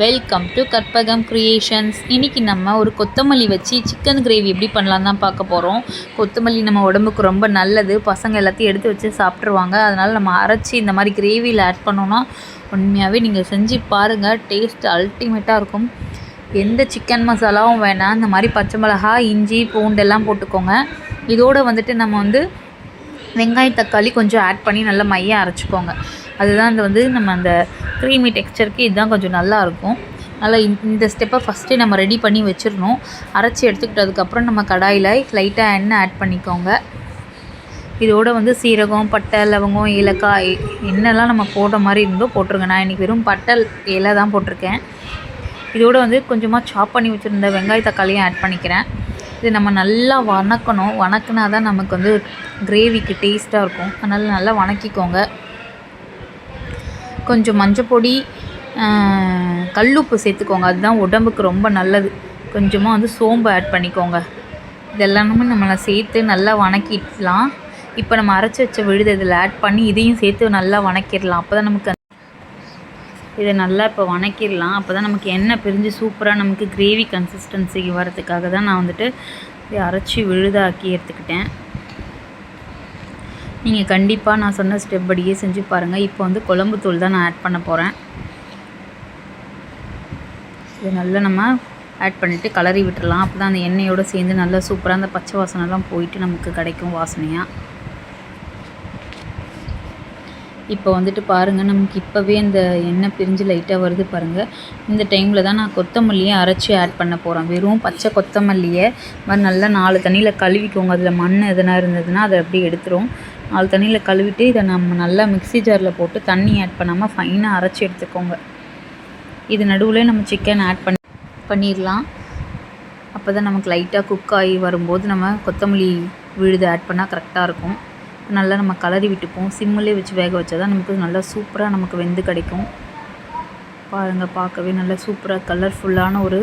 Welcome to Karpagam creations இன்றைக்கி நம்ம ஒரு கொத்தமல்லி வச்சு சிக்கன் கிரேவி எப்படி பண்ணலாம் தான் பார்க்க போகிறோம் கொத்தமல்லி நம்ம உடம்புக்கு ரொம்ப நல்லது. பசங்க எல்லாத்தையும் எடுத்து வச்சு சாப்பிட்ருவாங்க அதனால் நம்ம அரைச்சி இந்த மாதிரி கிரேவியில் ஆட் பண்ணோன்னா உண்மையாகவே நீங்கள் செஞ்சு பாருங்கள் டேஸ்ட் அல்டிமேட்டாக இருக்கும். எந்த சிக்கன் மசாலாவும் வேணாம். இந்த மாதிரி பச்சை மிளகா இஞ்சி பூண்டெல்லாம் போட்டுக்கோங்க. இதோடு வந்துட்டு நம்ம வந்து வெங்காயம் தக்காளி கொஞ்சம் ஆட் பண்ணி நல்லா மையம் அரைச்சிக்கோங்க. அதுதான் அந்த வந்து நம்ம அந்த க்ரீமி டெக்ஸ்சருக்கு இதுதான் கொஞ்சம் நல்லாயிருக்கும். நல்லா இந்த- ஸ்டெப்பை ஃபஸ்ட்டே நம்ம ரெடி பண்ணி வச்சிடணும் அரைச்சி எடுத்துக்கிட்டதுக்கப்புறம் நம்ம கடாயில் லைட்டாக எண்ணெய் ஆட் பண்ணிக்கோங்க. இதோட வந்து சீரகம் பட்டை லவங்கம் ஏலக்காய் என்னெல்லாம் நம்ம போடுற மாதிரி இருந்தோ போட்டிருக்கேன் நான் இன்றைக்கி வெறும் பட்டை இலை தான் போட்டிருக்கேன். இதோட வந்து கொஞ்சமாக சாப் பண்ணி வச்சுருந்த வெங்காய தக்காளியும் ஆட் பண்ணிக்கிறேன். இது நம்ம நல்லா வணக்கணும். வணக்குனா தான் நமக்கு வந்து கிரேவிக்கு டேஸ்ட்டாக இருக்கும். அதனால் நல்லா வணக்கிக்கோங்க. கொஞ்சம் மஞ்சப்பொடி கல்லுப்பு சேர்த்துக்கோங்க. அதுதான் உடம்புக்கு ரொம்ப நல்லது. கொஞ்சமாக வந்து சோம்பு ஆட் பண்ணிக்கோங்க. இதெல்லாமே நம்மளை சேர்த்து நல்லா வணக்கிடலாம். இப்போ நம்ம அரைச்சி வச்ச விழுது இதில் ஆட் பண்ணி இதையும் சேர்த்து நல்லா வணக்கிடலாம். அப்போ தான் நமக்கு இதை நல்லா இப்போ வணக்கிடலாம். அப்போ தான் நமக்கு எண்ணெய் பிரிஞ்சு சூப்பராக நமக்கு கிரேவி கன்சிஸ்டன்சிக்கு வரதுக்காக தான் நான் வந்துட்டு இதை அரைச்சி விழுதாக்கி எடுத்துக்கிட்டேன். நீங்கள் கண்டிப்பாக நான் சொன்ன ஸ்டெப் படியே செஞ்சு பாருங்கள் இப்போ வந்து குழம்பு தூள் தான் நான் ஆட் பண்ண போகிறேன் இது நல்லா நம்ம ஆட் பண்ணிவிட்டு கலரி விட்டுடலாம் அப்போ தான் அந்த எண்ணெயோடு சேர்ந்து நல்லா சூப்பராக அந்த பச்சை வாசனைலாம் போயிட்டு நமக்கு கிடைக்கும் வாசனையாக இப்போ வந்துட்டு பாருங்கள் நமக்கு இப்போவே அந்த எண்ணெய் பிரிஞ்சு லைட்டாக வருது பாருங்கள் இந்த டைமில் தான் நான் கொத்தமல்லியை அரைச்சி ஆட் பண்ண போகிறேன் வெறும் பச்சை கொத்தமல்லியை மாதிரி நல்லா நாலு தண்ணியில் கழுவிக்கோங்க. அதில் மண் எதனா இருந்ததுன்னா அதை அப்படியே எடுத்துரும். ஆள் தண்ணியில் கழுவிட்டு இதை நம்ம நல்லா மிக்ஸி ஜாரில் போட்டு தண்ணி ஆட் பண்ணாமல் ஃபைனாக அரைச்சி எடுத்துக்கோங்க. இது நடுவில் நம்ம சிக்கன் ஆட் பண்ணி பண்ணிடலாம். அப்போ தான் நமக்கு லைட்டாக குக் ஆகி வரும்போது நம்ம கொத்தமல்லி விழுது ஆட் பண்ணால் கரெக்டாக இருக்கும். நல்லா நம்ம கலரி விட்டுப்போம். சிம்மிலே வச்சு வேக வச்சா தான் நமக்கு நல்லா சூப்பராக நமக்கு வெந்து கிடைக்கும். பாருங்கள் பார்க்கவே நல்லா சூப்பராக கலர்ஃபுல்லான ஒரு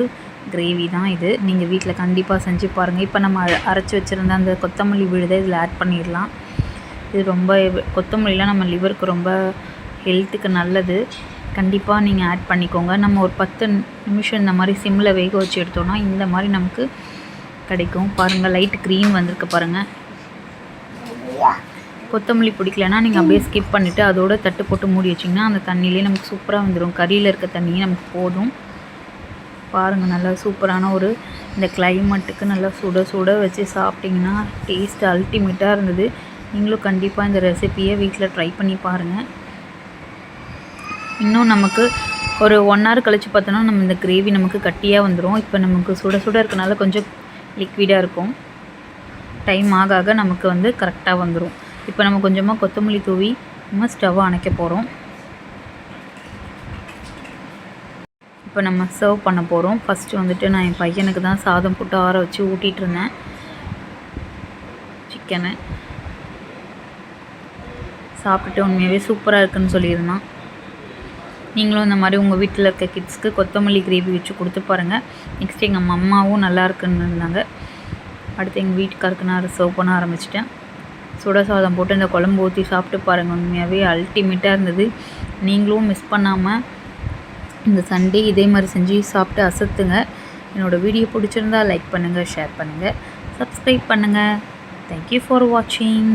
கிரேவி தான் இது. நீங்கள் வீட்டில் கண்டிப்பாக செஞ்சு பாருங்கள் இப்போ நம்ம அரைச்சி வச்சுருந்த அந்த கொத்தமல்லி விழுதை இதில் ஆட் பண்ணிடலாம். இது ரொம்ப கொத்தமல்லிலாம் நம்ம லிவருக்கு ரொம்ப ஹெல்த்துக்கு நல்லது. கண்டிப்பாக நீங்கள் ஆட் பண்ணிக்கோங்க. நம்ம ஒரு பத்து நிமிஷம் இந்த மாதிரி சிம்மில் வேக வச்சு எடுத்தோம்னா இந்த மாதிரி நமக்கு கிடைக்கும். பாருங்கள் லைட் க்ரீன் வந்திருக்கு பாருங்கள் கொத்தமல்லி பிடிக்கலன்னா நீங்கள் அப்படியே ஸ்கிப் பண்ணிவிட்டு அதோட தட்டு போட்டு மூடி வச்சிங்கன்னா அந்த தண்ணியிலே நமக்கு சூப்பராக வந்துடும் கறியில் இருக்க தண்ணியே நமக்கு போதும். பாருங்கள் நல்லா சூப்பரான ஒரு இந்த கிளைமேட்டுக்கு நல்லா சுட சுட வச்சு சாப்பிட்டிங்கன்னா டேஸ்ட் அல்டிமேட்டாக இருந்தது. நீங்களும் கண்டிப்பாக இந்த ரெசிப்பியை வீட்டில் ட்ரை பண்ணி பாருங்கள் இன்னும் நமக்கு ஒரு ஒன் ஹவர் கழித்து பார்த்தோன்னா நம்ம இந்த கிரேவி நமக்கு கட்டியாக வந்துடும் இப்போ நமக்கு சுட சுட இருக்கனால கொஞ்சம் லிக்விடாக இருக்கும். டைம் ஆக ஆக நமக்கு வந்து கரெக்டாக வந்துடும் இப்போ நம்ம கொஞ்சமாக கொத்தமல்லி தூவி நம்ம ஸ்டவ் அணைக்க போகிறோம் இப்போ நம்ம சர்வ் பண்ண போகிறோம் ஃபஸ்ட்டு வந்துட்டு நான் என் பையனுக்கு தான் சாதம் போட்டு ஆற வச்சு ஊட்டிகிட்டு இருந்தேன். சிக்கனை சாப்பிட்டுட்டு உண்மையாகவே சூப்பராக இருக்குன்னு சொல்லியிருந்தான். நீங்களும் இந்த மாதிரி உங்கள் வீட்டில் இருக்க கிட்ஸ்க்கு கொத்தமல்லி கிரேவி வச்சு கொடுத்து பாருங்கள் நெக்ஸ்ட் எங்கள் அம்மாவும் நல்லா இருக்குன்னு இருந்தாங்க. அடுத்து எங்கள் வீட்டுக்காருக்கு நான் சர்வ் பண்ண ஆரம்பிச்சிட்டேன். சுட சாதம் போட்டு இந்த குழம்பு ஊற்றி சாப்பிட்டு பாருங்கள் உண்மையாகவே அல்டிமேட்டாக இருந்தது. நீங்களும் மிஸ் பண்ணாமல் இந்த சண்டே இதே மாதிரி செஞ்சு சாப்பிட்டு அசத்துங்க. என்னோடய வீடியோ பிடிச்சிருந்தா லைக் பண்ணுங்கள் ஷேர் பண்ணுங்கள் சப்ஸ்கிரைப் பண்ணுங்கள் தேங்க்யூ ஃபார் வாட்சிங்